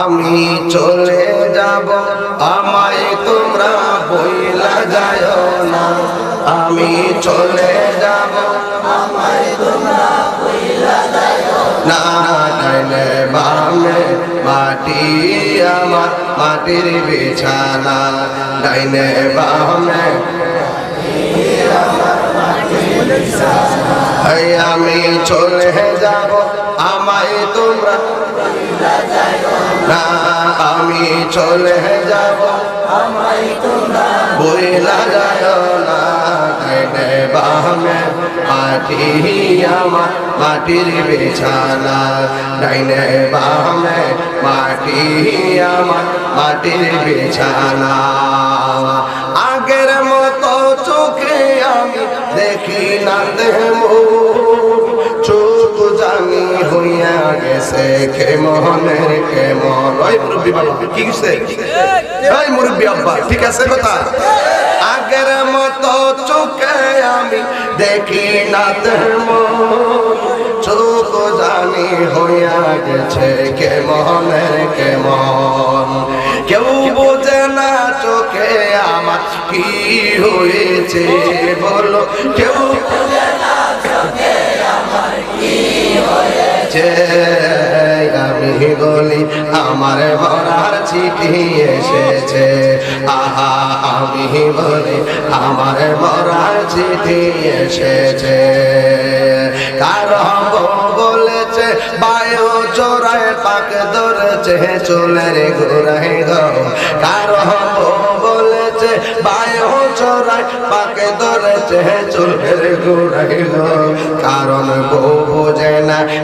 আমি চলে যাব, আমায় তোমরা বইলা যায় না। আমি চলে যাব না। ডাইনে বামে মাটি আমার, মাটির বিছানা। ডাইনে বামে আমি চলে যাব, আমায় তোমরা না, আমি চলে যাব। বইলা যায় না ডাইনে বামে। আমার, মাটির বিছানা। ডাইনে বামে, মাটি আমার, মাটির বিছানা। জানি হইয়া গেছে কেমনের কেমন ওই মুরব্বী বাবা, কি গেছে ওই মুরব্বী আব্বা, ঠিক আছে কথা? আগের মতো চোখে আমি দেখি না চোখ জানি হইয়া গেছে কেমনের কেমন কেউ বোঝে না চোখে আমার কি হয়েছে, বলো, কেউ হয়েছে আমি বলি, আমার মরার চিঠি এসেছে। আহা, আমি বলি, আমার মরার চিঠি এসেছে। কারণ বলেছে, বায়ু চোরায় পাক ধরেছে, চুলের ঘুরাই গো কারণ বলেছে, বায়ু চোরায় পাকে ধরেছে, চুলের ঘুরাই গো কারণ বউ না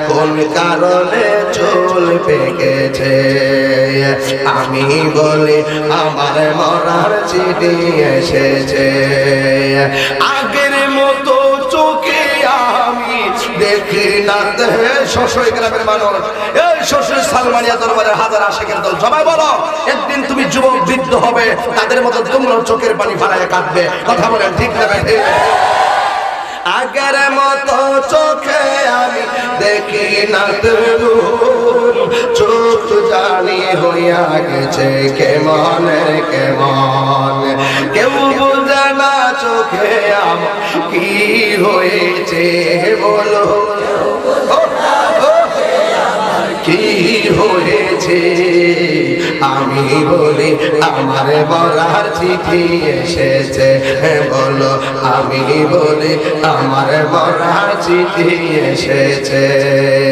কোন কারণে চুল পেকেছে? আমি বলি, আমার মরার চিঠি এসেছে। আগের মতো চোখে আমি দেখি না। শ্বশুর গ্রামের মানুষ এই শ্বশুর সালমানিয়া দরবারের হাজার দল। সবাই বলো, একদিন তুমি যুবক বৃদ্ধ হবে, তাদের মতো তোমরা চোখের পানি ফালায় কাঁদবে। কথা বলেন ঠিক না আগের মতো দেখি না চোখ জানি হইয়া গেছে কেমন কেমন কেউ চোখে কি হয়েছে বলো কি হয়েছে আমি বলি আমার বলার চিঠি এসেছে। বলো আমি বলি আমার বলার চিঠি এসেছে।